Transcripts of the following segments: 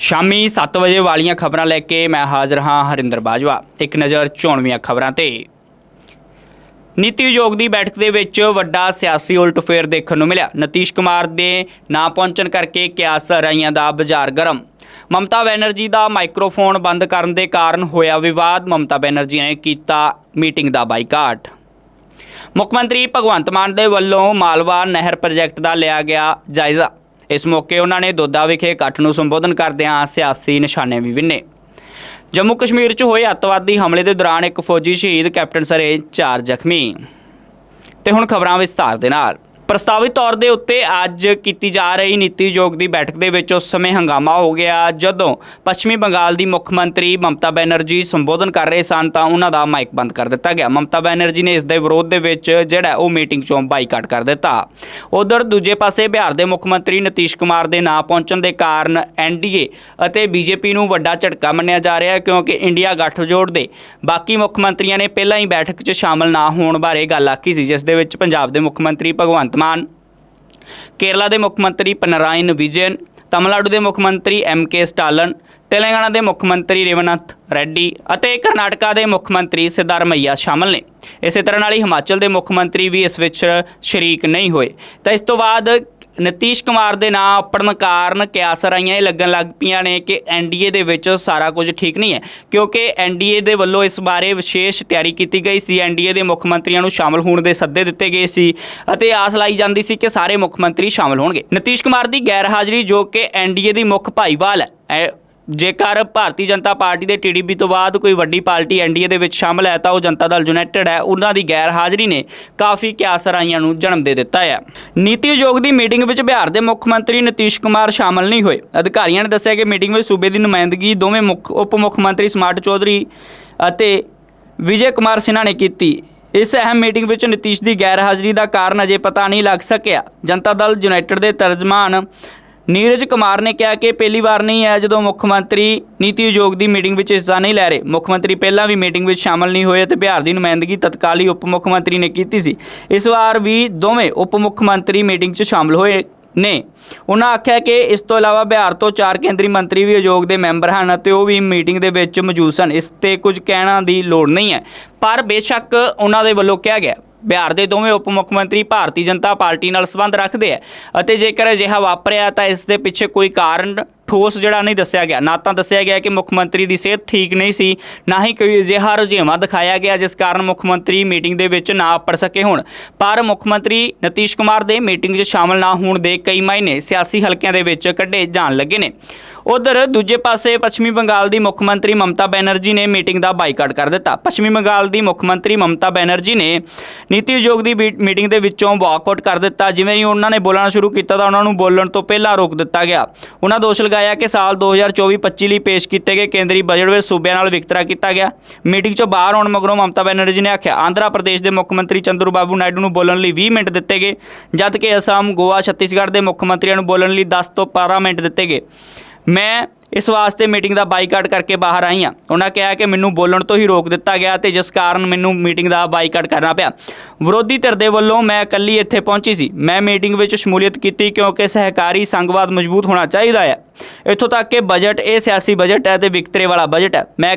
ਸ਼ਾਮੀ 7 ਵਜੇ ਵਾਲੀਆਂ ਖਬਰਾਂ ਲੈ ਕੇ ਮੈਂ ਹਾਜ਼ਰ ਹਾਂ ਹਰਿੰਦਰ ਬਾਜਵਾ। ਇੱਕ ਨਜ਼ਰ ਚੋਣਵੀਆਂ ਖਬਰਾਂ ਤੇ। ਨੀਤੀ ਆਯੋਗ ਦੀ ਬੈਠਕ ਦੇ ਵਿੱਚ ਵੱਡਾ ਸਿਆਸੀ ਉਲਟਫੇਰ ਦੇਖਣ ਨੂੰ ਮਿਲਿਆ। ਨਤੀਸ਼ ਕੁਮਾਰ ਦੇ ਨਾ ਪਹੁੰਚਣ ਕਰਕੇ ਕਿਆਸ ਰਾਈਆਂ ਦਾ ਬਾਜ਼ਾਰ ਗਰਮ। ਮਮਤਾ ਬੈਨਰਜੀ ਦਾ ਮਾਈਕ੍ਰੋਫੋਨ ਬੰਦ ਕਰਨ ਦੇ ਕਾਰਨ ਹੋਇਆ ਵਿਵਾਦ। ਮਮਤਾ ਬੈਨਰਜੀ ਨੇ ਕੀਤਾ ਮੀਟਿੰਗ ਦਾ ਬਾਈਕਾਟ। ਮੁੱਖ ਮੰਤਰੀ ਭਗਵੰਤ ਮਾਨ ਦੇ ਵੱਲੋਂ ਮਾਲਵਾ ਨਹਿਰ ਪ੍ਰੋਜੈਕਟ ਦਾ ਲਿਆ ਗਿਆ ਜਾਇਜ਼ਾ। ਇਸ ਮੌਕੇ ਉਹਨਾਂ ਨੇ ਦੋਦਾ ਵਿਖੇ ਇਕੱਠ ਨੂੰ ਸੰਬੋਧਨ ਕਰਦਿਆਂ ਸਿਆਸੀ ਨਿਸ਼ਾਨੇ ਵੀ ਵਿੰਨੇ। ਜੰਮੂ ਕਸ਼ਮੀਰ 'ਚ ਹੋਏ ਅੱਤਵਾਦੀ ਹਮਲੇ ਦੇ ਦੌਰਾਨ ਇੱਕ ਫੌਜੀ ਸ਼ਹੀਦ ਕੈਪਟਨ ਸਰੇ ਚਾਰ ਜ਼ਖਮੀ। ਤੇ ਹੁਣ ਖਬਰਾਂ ਵਿਸਤਾਰ ਦੇ ਨਾਲ। ਪ੍ਰਸਤਾਵਿਤ ਤੌਰ ਦੇ ਉੱਤੇ ਅੱਜ ਕੀਤੀ ਜਾ ਰਹੀ ਨੀਤੀ ਆਯੋਗ ਦੀ ਬੈਠਕ ਦੇ ਵਿੱਚ ਉਸ ਸਮੇਂ ਹੰਗਾਮਾ ਹੋ ਗਿਆ। ਜਦੋਂ ਪੱਛਮੀ ਬੰਗਾਲ ਦੀ ਮੁੱਖ ਮੰਤਰੀ ਮਮਤਾ ਬੈਨਰਜੀ ਸੰਬੋਧਨ ਕਰ ਰਹੇ ਸਨ ਤਾਂ ਉਹਨਾਂ ਦਾ ਮਾਈਕ ਬੰਦ ਕਰ ਦਿੱਤਾ ਗਿਆ। ਮਮਤਾ ਬੈਨਰਜੀ ਨੇ ਇਸ ਦੇ ਵਿਰੋਧ ਦੇ ਵਿੱਚ ਜਿਹੜਾ ਉਹ ਮੀਟਿੰਗ ਚੋਂ ਬਾਈਕਾਟ ਕਰ ਦਿੱਤਾ। ਉਧਰ ਦੂਜੇ ਪਾਸੇ ਬਿਹਾਰ ਦੇ ਮੁੱਖ ਮੰਤਰੀ ਨਤੀਸ਼ ਕੁਮਾਰ ਦੇ ਨਾ ਪਹੁੰਚਣ ਦੇ ਕਾਰਨ ਐਨਡੀਏ ਅਤੇ ਬੀਜੇਪੀ ਨੂੰ ਵੱਡਾ ਝਟਕਾ ਮੰਨਿਆ ਜਾ ਰਿਹਾ ਹੈ ਕਿਉਂਕਿ ਇੰਡੀਆ ਗੱਠਜੋੜ ਦੇ ਬਾਕੀ ਮੁੱਖ ਮੰਤਰੀਆਂ ਨੇ ਪਹਿਲਾਂ ਹੀ ਬੈਠਕ 'ਚ ਸ਼ਾਮਲ ਨਾ ਹੋਣ ਬਾਰੇ ਗੱਲ ਆਖੀ ਸੀ, ਜਿਸ ਦੇ ਵਿੱਚ ਪੰਜਾਬ ਦੇ ਮੁੱਖ ਮੰਤਰੀ ਭਗਵੰਤ ਮਾਨ। ਕੇਰਲਾ ਦੇ ਮੁੱਖ ਮੰਤਰੀ ਪਨਰਾਇਨ ਵਿਜਯਨ ਤਮਿਲਨਾਡੂ ਦੇ ਮੁੱਖ ਮੰਤਰੀ ਐਮ ਕੇ ਸਟਾਲਨ, ਤੇਲੰਗਾਨਾ ਦੇ ਮੁੱਖ ਮੰਤਰੀ ਰੇਵਨਾਥ ਰੈੱਡੀ ਅਤੇ ਕਰਨਾਟਕਾ ਦੇ ਮੁੱਖ ਮੰਤਰੀ ਸਿੱਧਾਰਮਈਆ ਸ਼ਾਮਲ ਨੇ। ਇਸੇ ਤਰ੍ਹਾਂ ਨਾਲ ਹੀ ਹਿਮਾਚਲ ਦੇ ਮੁੱਖ ਮੰਤਰੀ ਵੀ ਇਸ ਵਿੱਚ ਸ਼ਰੀਕ ਨਹੀਂ ਹੋਏ। ਤਾਂ ਇਸ ਤੋਂ ਬਾਅਦ ਨਤੀਸ਼ ਕੁਮਾਰ ਦੇ ਨਾਂ ਆਪਣ ਕਾਰਨ ਕਿਆਸਰਾਈਆਂ ਇਹ ਲੱਗਣ ਲੱਗ ਪਈਆਂ ਨੇ ਕਿ ਐਨਡੀਏ ਦੇ ਵਿੱਚ ਸਾਰਾ ਕੁਝ ਠੀਕ ਨਹੀਂ ਹੈ, ਕਿਉਂਕਿ ਐਨਡੀਏ ਦੇ ਵੱਲੋਂ ਇਸ ਬਾਰੇ ਵਿਸ਼ੇਸ਼ ਤਿਆਰੀ ਕੀਤੀ ਗਈ ਸੀ। ਐਨਡੀਏ ਦੇ ਮੁੱਖ ਮੰਤਰੀਆਂ ਨੂੰ ਸ਼ਾਮਲ ਹੋਣ ਦੇ ਸੱਦੇ ਦਿੱਤੇ ਗਏ ਸੀ ਅਤੇ ਆਸ ਲਾਈ ਜਾਂਦੀ ਸੀ ਕਿ ਸਾਰੇ ਮੁੱਖ ਮੰਤਰੀ ਸ਼ਾਮਲ ਹੋਣਗੇ। ਨਤੀਸ਼ ਕੁਮਾਰ ਦੀ ਗੈਰ ਹਾਜ਼ਰੀ ਜੋ ਕਿ ਐਨਡੀਏ ਦੀ ਮੁੱਖ ਭਾਈਵਾਲ ਹੈ ਇਹ ਜੇਕਰ ਭਾਰਤੀ ਜਨਤਾ ਪਾਰਟੀ ਦੇ ਟੀਡੀਪੀ ਤੋਂ ਬਾਅਦ ਕੋਈ ਵੱਡੀ ਪਾਰਟੀ ਐਨਡੀਏ ਦੇ ਵਿੱਚ ਸ਼ਾਮਲ ਹੈ, ਤਾਂ ਉਹ ਜਨਤਾ ਦਲ ਯੂਨਾਈਟਿਡ ਹੈ। ਉਹਨਾਂ ਦੀ ਗੈਰ ਹਾਜ਼ਰੀ ਨੇ ਕਾਫੀ ਕਿਆਸਰਾਈਆਂ ਨੂੰ ਜਨਮ ਦੇ ਦਿੱਤਾ ਹੈ। ਨੀਤੀ ਆਯੋਗ ਦੀ ਮੀਟਿੰਗ ਵਿੱਚ ਬਿਹਾਰ ਦੇ ਮੁੱਖ ਮੰਤਰੀ ਨਤੀਸ਼ ਕੁਮਾਰ ਸ਼ਾਮਲ ਨਹੀਂ ਹੋਏ। ਅਧਿਕਾਰੀਆਂ ਨੇ ਦੱਸਿਆ ਕਿ ਮੀਟਿੰਗ ਵਿੱਚ ਸੂਬੇ ਦੀ ਨੁਮਾਇੰਦਗੀ ਦੋਵੇਂ ਮੁੱਖ ਉਪ ਮੁੱਖ ਮੰਤਰੀ ਸਮਾਰਟ ਚੌਧਰੀ ਅਤੇ ਵਿਜੇ ਕੁਮਾਰ ਸਿਨਹਾ ਨੇ ਕੀਤੀ। ਇਸ ਅਹਿਮ ਮੀਟਿੰਗ ਵਿੱਚ ਨਤੀਸ਼ ਦੀ ਗੈਰ ਹਾਜ਼ਰੀ ਦਾ ਕਾਰਨ ਅਜੇ ਪਤਾ ਨਹੀਂ ਲੱਗ ਸਕਿਆ। ਜਨਤਾ ਦਲ ਯੂਨਾਈਟਿਡ ਦੇ ਤਰਜਮਾਨ ਨੀਰਜ ਕੁਮਾਰ ਨੇ ਕਿਹਾ ਕਿ ਪਹਿਲੀ ਵਾਰ ਨਹੀਂ ਹੈ ਜਦੋਂ ਮੁੱਖ ਮੰਤਰੀ ਨੀਤੀ ਆਯੋਗ ਦੀ ਮੀਟਿੰਗ ਵਿੱਚ ਹਿੱਸਾ ਨਹੀਂ ਲੈ ਰਹੇ। ਮੁੱਖ ਮੰਤਰੀ ਪਹਿਲਾਂ ਵੀ ਮੀਟਿੰਗ ਵਿੱਚ ਸ਼ਾਮਲ ਨਹੀਂ ਹੋਏ ਤੇ ਬਿਹਾਰ ਦੀ ਨੁਮਾਇੰਦਗੀ ਤਤਕਾਲੀ ਉਪ ਮੁੱਖ ਮੰਤਰੀ ਨੇ ਕੀਤੀ ਸੀ। ਇਸ ਵਾਰ ਵੀ ਦੋਵੇਂ ਉਪ ਮੁੱਖ ਮੰਤਰੀ ਮੀਟਿੰਗ 'ਚ ਸ਼ਾਮਲ ਹੋਏ ਨੇ। ਉਹਨਾਂ ਆਖਿਆ ਕਿ ਇਸ ਤੋਂ ਇਲਾਵਾ ਬਿਹਾਰ ਤੋਂ ਚਾਰ ਕੇਂਦਰੀ ਮੰਤਰੀ ਵੀ ਆਯੋਗ ਦੇ ਮੈਂਬਰ ਹਨ ਅਤੇ ਉਹ ਵੀ ਮੀਟਿੰਗ ਦੇ ਵਿੱਚ ਮੌਜੂਦ ਸਨ। ਇਸ ਤੇ ਕੁਝ ਕਹਿਣਾ ਦੀ ਲੋੜ ਨਹੀਂ ਹੈ। ਪਰ ਬੇਸ਼ੱਕ ਉਹਨਾਂ ਦੇ ਵੱਲੋਂ ਕਿਹਾ ਗਿਆ ਬਿਹਾਰ ਦੇ ਦੋਵੇਂ ਉਪ ਮੁੱਖ ਮੰਤਰੀ ਭਾਰਤੀ ਜਨਤਾ ਪਾਰਟੀ ਨਾਲ ਸੰਬੰਧ ਰੱਖਦੇ ਆ ਅਤੇ ਜੇਕਰ ਅਜਿਹਾ ਵਾਪਰਿਆ ਤਾਂ ਇਸ ਦੇ ਪਿੱਛੇ ਕੋਈ ਕਾਰਨ ਠੋਸ ਜਿਹੜਾ ਨਹੀਂ ਦੱਸਿਆ ਗਿਆ। ਨਾ ਤਾਂ ਦੱਸਿਆ ਗਿਆ ਕਿ ਮੁੱਖ ਮੰਤਰੀ ਦੀ ਸਿਹਤ ਠੀਕ ਨਹੀਂ ਸੀ, ਨਾ ਹੀ ਕੋਈ ਅਜਿਹਾ ਰੁਝੇਵਾਂ ਦਿਖਾਇਆ ਗਿਆ ਜਿਸ ਕਾਰਨ ਮੁੱਖ ਮੰਤਰੀ ਮੀਟਿੰਗ ਦੇ ਵਿੱਚ ਨਾ ਪੜ ਸਕੇ ਹੋਣ। ਪਰ ਮੁੱਖ ਮੰਤਰੀ ਨਤੀਸ਼ ਕੁਮਾਰ ਦੇ ਮੀਟਿੰਗ 'ਚ ਸ਼ਾਮਲ ਨਾ ਹੋਣ ਦੇ ਕਈ ਮਹੀਨੇ ਸਿਆਸੀ ਹਲਕਿਆਂ ਦੇ ਵਿੱਚ ਕੱਢੇ ਜਾਣ ਲੱਗੇ ਨੇ। ਉਧਰ ਦੂਜੇ ਪਾਸੇ ਪੱਛਮੀ ਬੰਗਾਲ ਦੀ ਮੁੱਖ ਮੰਤਰੀ ਮਮਤਾ ਬੈਨਰਜੀ ਨੇ ਮੀਟਿੰਗ ਦਾ ਬਾਈਕਾਟ ਕਰ ਦਿੱਤਾ। ਪੱਛਮੀ ਬੰਗਾਲ ਦੀ ਮੁੱਖ ਮੰਤਰੀ ਮਮਤਾ ਬੈਨਰਜੀ ਨੇ ਨੀਤੀ ਆਯੋਗ ਦੀ ਮੀ- ਮੀਟਿੰਗ ਦੇ ਵਿੱਚੋਂ ਵਾਕਆਊਟ ਕਰ ਦਿੱਤਾ। ਜਿਵੇਂ ਹੀ ਉਹਨਾਂ ਨੇ ਬੋਲਣਾ ਸ਼ੁਰੂ ਕੀਤਾ ਤਾਂ ਉਹਨਾਂ ਨੂੰ ਬੋਲਣ ਤੋਂ ਪਹਿਲਾਂ ਰੋਕ ਦਿੱਤਾ ਗਿਆ। ਉਹਨਾਂ ਦੋਸ਼ ਲਗਾਇਆ ਕਿ ਸਾਲ 2024-25 ਲਈ ਪੇਸ਼ ਕੀਤੇ ਗਏ ਕੇਂਦਰੀ ਬਜਟ ਵਿੱਚ ਸੂਬਿਆਂ ਨਾਲ ਵਿਤਕਰਾ ਕੀਤਾ ਗਿਆ। ਮੀਟਿੰਗ 'ਚੋਂ ਬਾਹਰ ਆਉਣ ਮਗਰੋਂ ਮਮਤਾ ਬੈਨਰਜੀ ਨੇ ਆਖਿਆ, ਆਂਧਰਾ ਪ੍ਰਦੇਸ਼ ਦੇ ਮੁੱਖ ਮੰਤਰੀ ਚੰਦਰੂ ਬਾਬੂ ਨਾਇਡੂ ਨੂੰ ਬੋਲਣ ਲਈ 20 ਮਿੰਟ ਦਿੱਤੇ ਗਏ ਜਦਕਿ ਅਸਾਮ, ਗੋਆ, ਛੱਤੀਸਗੜ੍ਹ ਦੇ ਮੁੱਖ ਮੰਤਰੀਆਂ ਨੂੰ ਬੋਲਣ ਲਈ 10 ਤੋਂ 12 ਮਿੰਟ ਦਿੱਤੇ ਗਏ। ਮੈਂ ਇਸ ਵਾਸਤੇ ਮੀਟਿੰਗ ਦਾ ਬਾਈਕਾਟ ਕਰਕੇ ਬਾਹਰ ਆਈ ਹਾਂ। ਉਹਨਾਂ ਕਿਹਾ ਕਿ ਮੈਨੂੰ ਬੋਲਣ ਤੋਂ ਹੀ ਰੋਕ ਦਿੱਤਾ ਗਿਆ ਤੇ ਜਿਸ ਕਾਰਨ ਮੈਨੂੰ ਮੀਟਿੰਗ ਦਾ ਬਾਈਕਾਟ ਕਰਨਾ ਪਿਆ। ਵਿਰੋਧੀ ਧਿਰ ਦੇ ਵੱਲੋਂ ਮੈਂ ਇਕੱਲੀ ਇੱਥੇ ਪਹੁੰਚੀ ਸੀ। ਮੈਂ ਮੀਟਿੰਗ ਵਿੱਚ ਸ਼ਮੂਲੀਅਤ ਕੀਤੀ ਕਿਉਂਕਿ ਸਹਿਕਾਰੀ ਸੰਘਵਾਦ ਮਜ਼ਬੂਤ ਹੋਣਾ ਚਾਹੀਦਾ ਹੈ। ਇੱਥੋਂ ਤੱਕ ਕਿ ਬਜਟ ਇਹ ਸਿਆਸੀ ਬਜਟ ਹੈ ਤੇ ਵਿਕਤਰੇ ਵਾਲਾ ਬਜਟ ਹੈ। ਮੈਂ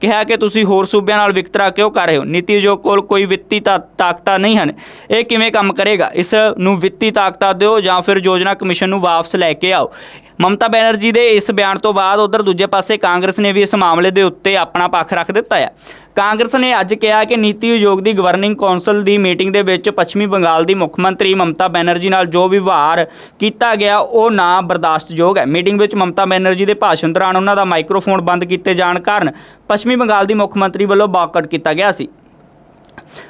ਕਿਹਾ ਕਿ ਤੁਸੀਂ ਹੋਰ ਸੂਬਿਆਂ ਨਾਲ ਵਿਕਤਰਾ ਕਿਉਂ ਕਰ ਰਹੇ ਹੋ? ਨੀਤੀ ਆਯੋਗ ਕੋਲ ਕੋਈ ਵਿੱਤੀ ਤਾ- ਤਾਕਤਾਂ ਨਹੀਂ ਹਨ। ਇਹ ਕਿਵੇਂ ਕੰਮ ਕਰੇਗਾ? ਇਸ ਨੂੰ ਵਿੱਤੀ ਤਾਕਤਾਂ ਦਿਓ ਜਾਂ ਫਿਰ ਯੋਜਨਾ ਕਮਿਸ਼ਨ ਨੂੰ ਵਾਪਸ ਲੈ ਕੇ ਆਓ। ਮਮਤਾ ਬੈਨਰਜੀ ਦੇ ਇਸ ਬਿਆਨ ਤੋਂ ਬਾਅਦ ਉਧਰ ਦੂਜੇ ਪਾਸੇ ਕਾਂਗਰਸ ਨੇ ਵੀ ਇਸ ਮਾਮਲੇ ਦੇ ਉੱਤੇ ਆਪਣਾ ਪੱਖ ਰੱਖ ਦਿੱਤਾ ਹੈ। ਕਾਂਗਰਸ ਨੇ ਅੱਜ ਕਿਹਾ ਕਿ ਨੀਤੀ ਆਯੋਗ ਦੀ ਗਵਰਨਿੰਗ ਕੌਂਸਲ ਦੀ ਮੀਟਿੰਗ ਦੇ ਵਿੱਚ ਪੱਛਮੀ ਬੰਗਾਲ ਦੀ ਮੁੱਖ ਮੰਤਰੀ ਮਮਤਾ ਬੈਨਰਜੀ ਨਾਲ ਜੋ ਵਿਵਹਾਰ ਕੀਤਾ ਗਿਆ, ਉਹ ਨਾ ਬਰਦਾਸ਼ਤਯੋਗ ਹੈ। ਮੀਟਿੰਗ ਵਿੱਚ ਮਮਤਾ ਬੈਨਰਜੀ ਦੇ ਭਾਸ਼ਣ ਦੌਰਾਨ ਉਹਨਾਂ ਦਾ ਮਾਈਕ੍ਰੋਫੋਨ ਬੰਦ ਕੀਤੇ ਜਾਣ ਕਾਰਨ ਪੱਛਮੀ ਬੰਗਾਲ ਦੀ ਮੁੱਖ ਮੰਤਰੀ ਵੱਲੋਂ ਬਾਕਟ ਕੀਤਾ ਗਿਆ ਸੀ।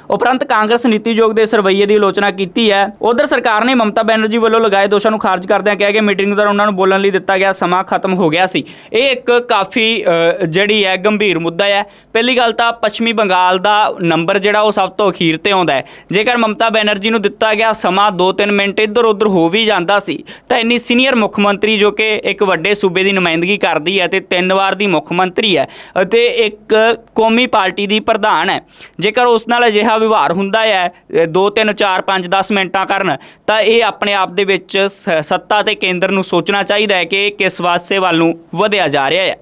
ਉਪਰੰਤ ਕਾਂਗਰਸ ਨੀਤੀ ਆਯੋਗ ਦੇ ਇਸ ਰਵੱਈਏ ਦੀ ਆਲੋਚਨਾ ਕੀਤੀ ਹੈ। ਉਧਰ ਸਰਕਾਰ ਨੇ ਮਮਤਾ ਬੈਨਰਜੀ ਵੱਲੋਂ ਲਗਾਏ ਦੋਸ਼ਾਂ ਨੂੰ ਖਾਰਜ ਕਰਦਿਆਂ ਕਿਹਾ ਕਿ ਮੀਟਿੰਗ ਦੌਰਾਨ ਉਹਨਾਂ ਨੂੰ ਬੋਲਣ ਲਈ ਦਿੱਤਾ ਗਿਆ ਸਮਾਂ ਖਤਮ ਹੋ ਗਿਆ ਸੀ। ਇਹ ਇੱਕ ਕਾਫੀ ਜਿਹੜੀ ਹੈ, ਗੰਭੀਰ ਮੁੱਦਾ ਹੈ। ਪਹਿਲੀ ਗੱਲ ਤਾਂ ਪੱਛਮੀ ਬੰਗਾਲ ਦਾ ਨੰਬਰ ਜਿਹੜਾ ਉਹ ਸਭ ਤੋਂ ਅਖੀਰ ਤੇ ਆਉਂਦਾ ਹੈ। ਜੇਕਰ ਮਮਤਾ ਬੈਨਰਜੀ ਨੂੰ ਦਿੱਤਾ ਗਿਆ ਸਮਾਂ 2-3 ਮਿੰਟ ਇੱਧਰ ਉੱਧਰ ਹੋ ਵੀ ਜਾਂਦਾ ਸੀ, ਤਾਂ ਇੰਨੀ ਸੀਨੀਅਰ ਮੁੱਖ ਮੰਤਰੀ ਜੋ ਕਿ ਇੱਕ ਵੱਡੇ ਸੂਬੇ ਦੀ ਨੁਮਾਇੰਦਗੀ ਕਰਦੀ ਹੈ ਤੇ ਤਿੰਨ ਵਾਰ ਦੀ ਮੁੱਖ ਮੰਤਰੀ ਹੈ ਅਤੇ ਇੱਕ ਕੌਮੀ ਪਾਰਟੀ ਦੀ ਪ੍ਰਧਾਨ ਹੈ। ਜੇਕਰ ਉਸ ਨਾਲ ਅਜਿਹਾ ਵਿਵਹਾਰ ਹੁੰਦਾ ਹੈ 2 3 4 5 10 ਮਿੰਟਾਂ ਕਰਨ, ਤਾਂ ਇਹ ਆਪਣੇ ਆਪ ਦੇ ਵਿੱਚ ਸ- ਸੱਤਾ ਤੇ ਕੇਂਦਰ ਨੂੰ ਸੋਚਣਾ ਚਾਹੀਦਾ ਹੈ ਕਿ ਕਿਸ ਵਾਸਤੇ ਵੱਲ ਨੂੰ ਵਧਿਆ ਜਾ ਰਿਹਾ ਹੈ।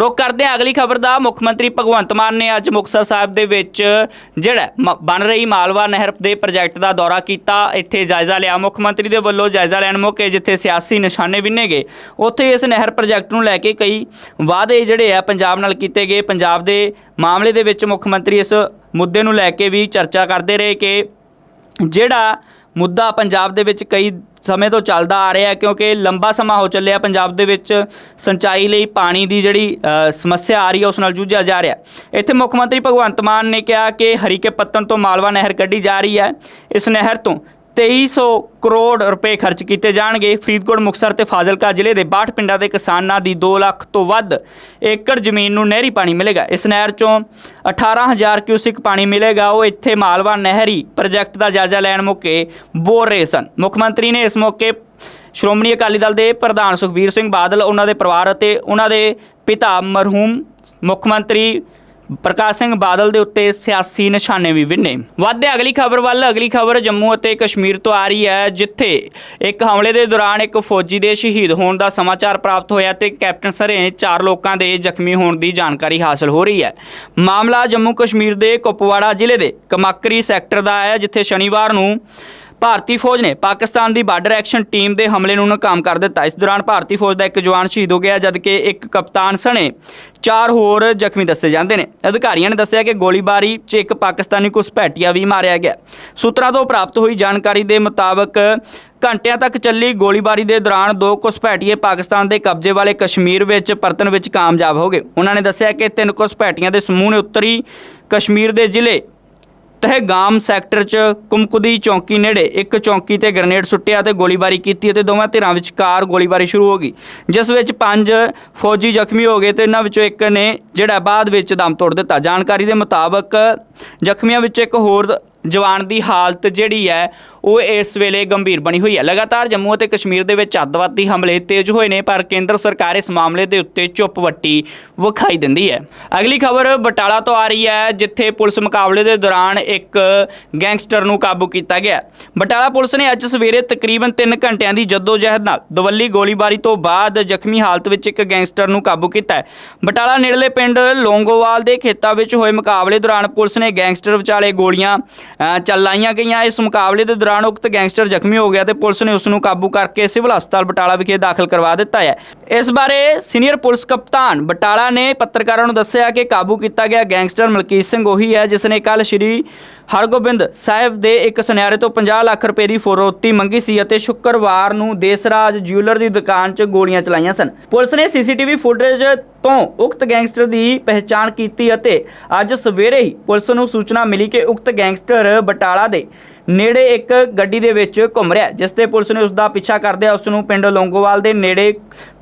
ਰੁਕ ਕਰਦੇ ਹਾਂ। ਅਗਲੀ ਖਬਰ ਦਾ ਮੁੱਖ ਮੰਤਰੀ ਭਗਵੰਤ ਮਾਨ ਨੇ ਅੱਜ ਮੁਕਤਸਰ ਸਾਹਿਬ ਦੇ ਵਿੱਚ ਜਿਹੜਾ ਮ- ਬਣ ਰਹੀ ਮਾਲਵਾ ਨਹਿਰ ਦੇ ਪ੍ਰੋਜੈਕਟ ਦਾ ਦੌਰਾ ਕੀਤਾ। ਇੱਥੇ ਜਾਇਜ਼ਾ ਲਿਆ। ਮੁੱਖ ਮੰਤਰੀ ਦੇ ਵੱਲੋਂ ਜਾਇਜ਼ਾ ਲੈਣ ਮੌਕੇ ਜਿੱਥੇ ਸਿਆਸੀ ਨਿਸ਼ਾਨੇ ਵਿੰਨੇ ਗਏ, ਉੱਥੇ ਇਸ ਨਹਿਰ ਪ੍ਰੋਜੈਕਟ ਨੂੰ ਲੈ ਕੇ ਕਈ ਵਾਅਦੇ ਜਿਹੜੇ ਆ ਪੰਜਾਬ ਨਾਲ ਕੀਤੇ ਗਏ। ਪੰਜਾਬ ਦੇ ਮਾਮਲੇ ਦੇ ਵਿੱਚ ਮੁੱਖ ਮੰਤਰੀ ਇਸ ਮੁੱਦੇ ਨੂੰ ਲੈ ਕੇ ਵੀ ਚਰਚਾ ਕਰਦੇ ਰਹੇ ਕਿ ਜਿਹੜਾ ਮੁੱਦਾ ਪੰਜਾਬ ਦੇ ਵਿੱਚ ਕਈ ਸਮੇਂ ਤੋਂ ਚੱਲਦਾ ਆ ਰਿਹਾ ਕਿਉਂਕਿ ਲੰਬਾ ਸਮਾਂ ਹੋ ਚੱਲਿਆ ਪੰਜਾਬ ਦੇ ਵਿੱਚ ਸਿੰਚਾਈ ਲਈ ਪਾਣੀ ਦੀ ਜਿਹੜੀ ਸਮੱਸਿਆ ਆ ਰਹੀ ਹੈ, ਉਸ ਨਾਲ ਜੂਝਿਆ ਜਾ ਰਿਹਾ ਇੱਥੇ ਮੁੱਖ ਮੰਤਰੀ ਭਗਵੰਤ ਮਾਨ ਨੇ ਕਿਹਾ ਕਿ ਹਰੀਕੇ ਪੱਤਨ ਤੋਂ ਮਾਲਵਾ ਨਹਿਰ ਕੱਢੀ ਜਾ ਰਹੀ ਹੈ। ਇਸ ਨਹਿਰ ਤੋਂ 2300 ਕਰੋੜ ਰੁਪਏ ਖਰਚ ਕੀਤੇ ਜਾਣਗੇ। ਫਰੀਦਕੋਟ, ਮੁਕਤਸਰ ਤੇ ਫਾਜ਼ਿਲਕਾ ਜ਼ਿਲ੍ਹੇ ਦੇ 62 ਪਿੰਡਾਂ ਦੇ ਕਿਸਾਨਾਂ ਦੀ 2 ਲੱਖ ਤੋਂ ਵੱਧ ਏਕੜ ਜ਼ਮੀਨ ਨੂੰ ਨਹਿਰੀ ਪਾਣੀ ਮਿਲੇਗਾ। ਇਸ ਨਹਿਰ ਚੋਂ 18000 ਕਿਊਸਿਕ ਪਾਣੀ ਮਿਲੇਗਾ। ਉਹ ਇੱਥੇ ਮਾਲਵਾ ਨਹਿਰੀ ਪ੍ਰੋਜੈਕਟ ਦਾ ਜਾਇਜ਼ਾ ਲੈਣ ਮੌਕੇ ਬੋਲ ਰਹੇ ਸਨ। ਮੁੱਖ ਮੰਤਰੀ ਨੇ ਇਸ ਮੌਕੇ ਸ਼੍ਰੋਮਣੀ ਅਕਾਲੀ ਦਲ ਦੇ ਪ੍ਰਧਾਨ ਸੁਖਬੀਰ ਸਿੰਘ ਬਾਦਲ, ਉਹਨਾਂ ਦੇ ਪਰਿਵਾਰ ਅਤੇ ਉਹਨਾਂ ਦੇ ਪਿਤਾ ਮਰਹੂਮ ਮੁੱਖ ਮੰਤਰੀ ਪ੍ਰਕਾਸ਼ ਸਿੰਘ ਬਾਦਲ ਦੇ ਉੱਤੇ ਸਿਆਸੀ ਨਿਸ਼ਾਨੇ ਵੀ ਵਿੰਨੇ। ਵੱਧਦੇ ਅਗਲੀ ਖਬਰ ਵੱਲ, ਅਗਲੀ ਖਬਰ ਜੰਮੂ ਅਤੇ ਕਸ਼ਮੀਰ ਤੋਂ ਆ ਰਹੀ ਹੈ, ਜਿੱਥੇ ਇੱਕ ਹਮਲੇ ਦੇ ਦੌਰਾਨ ਇੱਕ ਫੌਜੀ ਦੇ ਸ਼ਹੀਦ ਹੋਣ ਦਾ ਸਮਾਚਾਰ ਪ੍ਰਾਪਤ ਹੋਇਆ ਤੇ ਕੈਪਟਨ ਸਰੇ ਚਾਰ ਲੋਕਾਂ ਦੇ ਜ਼ਖਮੀ ਹੋਣ ਦੀ ਜਾਣਕਾਰੀ ਹਾਸਲ ਹੋ ਰਹੀ ਹੈ। ਮਾਮਲਾ ਜੰਮੂ ਕਸ਼ਮੀਰ ਦੇ ਕੁਪਵਾੜਾ ਜ਼ਿਲ੍ਹੇ ਦੇ ਕਮਾਕਰੀ ਸੈਕਟਰ ਦਾ ਹੈ, ਜਿੱਥੇ ਸ਼ਨੀਵਾਰ ਨੂੰ ਭਾਰਤੀ ਫੌਜ ਨੇ ਪਾਕਿਸਤਾਨ ਦੀ ਬਾਰਡਰ ਐਕਸ਼ਨ ਟੀਮ ਦੇ ਹਮਲੇ ਨੂੰ ਨਾਕਾਮ ਕਰ ਦਿੱਤਾ। ਇਸ ਦੌਰਾਨ ਭਾਰਤੀ ਫੌਜ ਦਾ ਇੱਕ ਜਵਾਨ ਸ਼ਹੀਦ ਹੋ ਗਿਆ, ਜਦਕਿ ਇੱਕ ਕਪਤਾਨ ਸਣੇ ਚਾਰ ਹੋਰ ਜ਼ਖਮੀ ਦੱਸੇ ਜਾਂਦੇ ਨੇ। ਅਧਿਕਾਰੀਆਂ ਨੇ ਦੱਸਿਆ ਕਿ ਗੋਲੀਬਾਰੀ 'ਚ ਇੱਕ ਪਾਕਿਸਤਾਨੀ ਘੁਸਪੈਠੀਆ ਵੀ ਮਾਰਿਆ ਗਿਆ। ਸੂਤਰਾਂ ਤੋਂ ਪ੍ਰਾਪਤ ਹੋਈ ਜਾਣਕਾਰੀ ਦੇ ਮੁਤਾਬਕ ਘੰਟਿਆਂ ਤੱਕ ਚੱਲੀ ਗੋਲੀਬਾਰੀ ਦੇ ਦੌਰਾਨ ਦੋ ਘੁਸਪੈਠੀਏ ਪਾਕਿਸਤਾਨ ਦੇ ਕਬਜ਼ੇ ਵਾਲੇ ਕਸ਼ਮੀਰ ਵਿੱਚ ਪਰਤਣ ਵਿੱਚ ਕਾਮਯਾਬ ਹੋ ਗਏ। ਉਹਨਾਂ ਨੇ ਦੱਸਿਆ ਕਿ ਤਿੰਨ ਘੁਸਪੈਠੀਆਂ ਦੇ ਸਮੂਹ ਨੇ ਉੱਤਰੀ ਕਸ਼ਮੀਰ ਦੇ ਜ਼ਿਲ੍ਹੇ ਤਹਿਗਾਮ ਸੈਕਟਰ 'ਚ ਕੁਮਕੁਦੀ ਚੌਂਕੀ ਨੇੜੇ ਇੱਕ ਚੌਂਕੀ ਤੇ ਗ੍ਰਨੇਡ ਸੁੱਟਿਆ ਤੇ ਗੋਲੀਬਾਰੀ ਕੀਤੀ ਅਤੇ ਦੋਵਾਂ ਧਿਰਾਂ ਵਿਚਕਾਰ ਗੋਲੀਬਾਰੀ ਸ਼ੁਰੂ ਹੋ ਗਈ, ਜਿਸ ਵਿੱਚ ਪੰਜ ਫੌਜੀ ਜ਼ਖਮੀ ਹੋ ਗਏ ਤੇ ਇਹਨਾਂ ਵਿੱਚੋਂ ਇੱਕ ਨੇ ਜਿਹੜਾ ਬਾਅਦ ਵਿੱਚ ਦਮ ਤੋੜ ਦਿੱਤਾ। ਜਾਣਕਾਰੀ ਦੇ ਮੁਤਾਬਕ ਜ਼ਖਮੀਆਂ ਵਿੱਚੋਂ ਇੱਕ ਹੋਰ ਜਵਾਨ ਦੀ ਹਾਲਤ ਜਿਹੜੀ ਹੈ, ਉਹ ਇਸ ਵੇਲੇ ਗੰਭੀਰ ਬਣੀ ਹੋਈ ਹੈ। ਲਗਾਤਾਰ ਜੰਮੂ ਅਤੇ ਕਸ਼ਮੀਰ ਦੇ ਵਿੱਚ ਅੱਤਵਾਦੀ ਹਮਲੇ ਤੇਜ਼ ਹੋਏ ਨੇ, ਪਰ ਕੇਂਦਰ ਸਰਕਾਰ ਇਸ ਮਾਮਲੇ ਦੇ ਉੱਤੇ ਚੁੱਪ ਵੱਟੀ ਵਿਖਾਈ ਦਿੰਦੀ ਹੈ। ਅਗਲੀ ਖਬਰ ਬਟਾਲਾ ਤੋਂ ਆ ਰਹੀ ਹੈ, ਜਿੱਥੇ ਪੁਲਿਸ ਮੁਕਾਬਲੇ ਦੇ ਦੌਰਾਨ ਇੱਕ ਗੈਂਗਸਟਰ ਨੂੰ ਕਾਬੂ ਕੀਤਾ ਗਿਆ। ਬਟਾਲਾ ਪੁਲਿਸ ਨੇ ਅੱਜ ਸਵੇਰੇ ਤਕਰੀਬਨ 3 ਘੰਟਿਆਂ ਦੀ ਜਦੋਜਹਿਦ ਨਾਲ ਦਵੱਲੀ ਗੋਲੀਬਾਰੀ ਤੋਂ ਬਾਅਦ ਜ਼ਖਮੀ ਹਾਲਤ ਵਿੱਚ ਇੱਕ ਗੈਂਗਸਟਰ ਨੂੰ ਕਾਬੂ ਕੀਤਾ ਹੈ। ਬਟਾਲਾ ਨੇੜਲੇ ਪਿੰਡ ਲੋਂਗੋਵਾਲ ਦੇ ਖੇਤਾਂ ਵਿੱਚ ਹੋਏ ਮੁਕਾਬਲੇ ਦੌਰਾਨ ਪੁਲਿਸ ਨੇ ਗੈਂਗਸਟਰ ਵਿਚਾਲੇ ਗੋਲੀਆਂ ਚਲਾਈਆਂ ਗਈਆਂ ਇਸ ਮੁਕਾਬਲੇ ਦੇ ਦੌਰਾਨ ਉਕਤ ਗੈਂਗਸਟਰ ਜ਼ਖਮੀ ਹੋ ਗਿਆ ਤੇ ਪੁਲਿਸ ਨੇ ਉਸ ਨੂੰ ਕਾਬੂ ਕਰਕੇ ਸਿਵਲ ਹਸਪਤਾਲ ਬਟਾਲਾ ਵਿਖੇ ਦਾਖਲ ਕਰਵਾ ਦਿੱਤਾ ਹੈ। ਇਸ ਬਾਰੇ ਸੀਨੀਅਰ ਪੁਲਿਸ ਕਪਤਾਨ ਬਟਾਲਾ ਨੇ ਪੱਤਰਕਾਰਾਂ ਨੂੰ ਦੱਸਿਆ ਕਿ ਕਾਬੂ ਕੀਤਾ ਗਿਆ ਗੈਂਗਸਟਰ ਮਲਕੀਤ ਸਿੰਘ ਉਹੀ ਹੈ, ਜਿਸ ਨੇ ਕੱਲ ਸ਼੍ਰੀ ਹਰਗੋਬਿੰਦ ਸਾਹਿਬ ਦੇ ਇੱਕ ਸੁਨਿਆਰੇ ਤੋਂ 50 ਲੱਖ ਰੁਪਏ ਦੀ ਫਰੋਤੀ ਮੰਗੀ ਸੀ ਅਤੇ ਸ਼ੁੱਕਰਵਾਰ ਨੂੰ ਦੇਸਰਾਜ ਜਿਊਲਰ ਦੀ ਦੁਕਾਨ 'ਚ ਗੋਲੀਆਂ ਚਲਾਈਆਂ ਸਨ। ਪੁਲਿਸ ਨੇ ਸੀਸੀਟੀਵੀ ਫੁਟੇਜ ਤੋਂ ਉਕਤ ਗੈਂਗਸਟਰ ਦੀ ਪਹਿਚਾਣ ਕੀਤੀ ਅਤੇ ਅੱਜ ਸਵੇਰੇ ਹੀ ਪੁਲਿਸ ਨੂੰ ਸੂਚਨਾ ਮਿਲੀ ਕਿ ਉਕਤ ਗੈਂਗਸਟਰ ਬਟਾਲਾ ਦੇ ਨੇੜੇ ਇੱਕ ਗੱਡੀ ਦੇ ਵਿੱਚ ਘੁੰਮ ਰਿਹਾ ਜਿਸ ਤੇ ਪੁਲਿਸ ਨੇ ਉਸ ਦਾ ਪਿੱਛਾ ਕਰਦਿਆਂ ਉਸ ਨੂੰ ਪਿੰਡ ਲੋਂਗੋਵਾਲ ਦੇ ਨੇੜੇ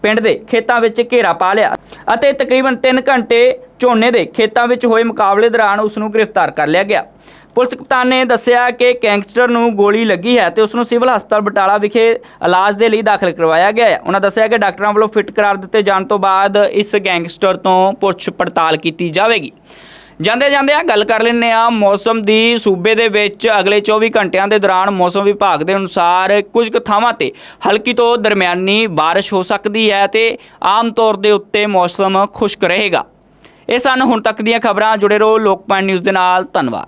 ਪਿੰਡ ਦੇ ਖੇਤਾਂ ਵਿੱਚ ਘੇਰਾ ਪਾ ਲਿਆ ਅਤੇ ਤਕਰੀਬਨ 3 ਘੰਟੇ ਝੋਨੇ ਦੇ ਖੇਤਾਂ ਵਿੱਚ ਹੋਏ ਮੁਕਾਬਲੇ ਦੌਰਾਨ ਉਸ ਨੂੰ ਗ੍ਰਿਫਤਾਰ ਕਰ ਲਿਆ ਗਿਆ। ਪੁਲਿਸ ਕਪਤਾਨ ਨੇ ਦੱਸਿਆ ਕਿ ਗੈਂਗਸਟਰ ਨੂੰ ਗੋਲੀ ਲੱਗੀ ਹੈ ਤੇ ਉਸ ਨੂੰ ਸਿਵਲ ਹਸਪਤਾਲ ਬਟਾਲਾ ਵਿਖੇ ਇਲਾਜ ਦੇ ਲਈ ਦਾਖਲ ਕਰਵਾਇਆ ਗਿਆ ਹੈ। ਉਹਨਾਂ ਦੱਸਿਆ ਕਿ ਡਾਕਟਰਾਂ ਵੱਲੋਂ ਫਿੱਟ ਕਰਾਰ ਦਿੱਤੇ ਜਾਣ ਤੋਂ ਬਾਅਦ ਇਸ ਗੈਂਗਸਟਰ ਤੋਂ ਪੁੱਛ ਪੜਤਾਲ ਕੀਤੀ ਜਾਵੇਗੀ। ਜਾਂਦੇ ਜਾਂਦੇ ਆ ਗੱਲ ਕਰ ਲੈਂਦੇ ਆ ਮੌਸਮ ਦੀ। ਸੂਬੇ ਦੇ ਵਿੱਚ ਅਗਲੇ 24 ਘੰਟਿਆਂ ਦੇ ਦੌਰਾਨ ਮੌਸਮ ਵਿਭਾਗ ਦੇ ਅਨੁਸਾਰ ਕੁਝ ਕੁ ਥਾਵਾਂ ਤੇ ਹਲਕੀ ਤੋਂ ਦਰਮਿਆਨੀ ਬਾਰਿਸ਼ ਹੋ ਸਕਦੀ ਹੈ ਤੇ ਆਮ ਤੌਰ ਦੇ ਉੱਤੇ ਮੌਸਮ ਖੁਸ਼ਕ ਰਹੇਗਾ। ਇਹ ਸਨ ਹੁਣ ਤੱਕ ਦੀਆਂ ਖਬਰਾਂ। ਜੁੜੇ ਰਹੋ ਲੋਕਪਾਲ ਨਿਊਜ਼ ਦੇ ਨਾਲ। ਧੰਨਵਾਦ।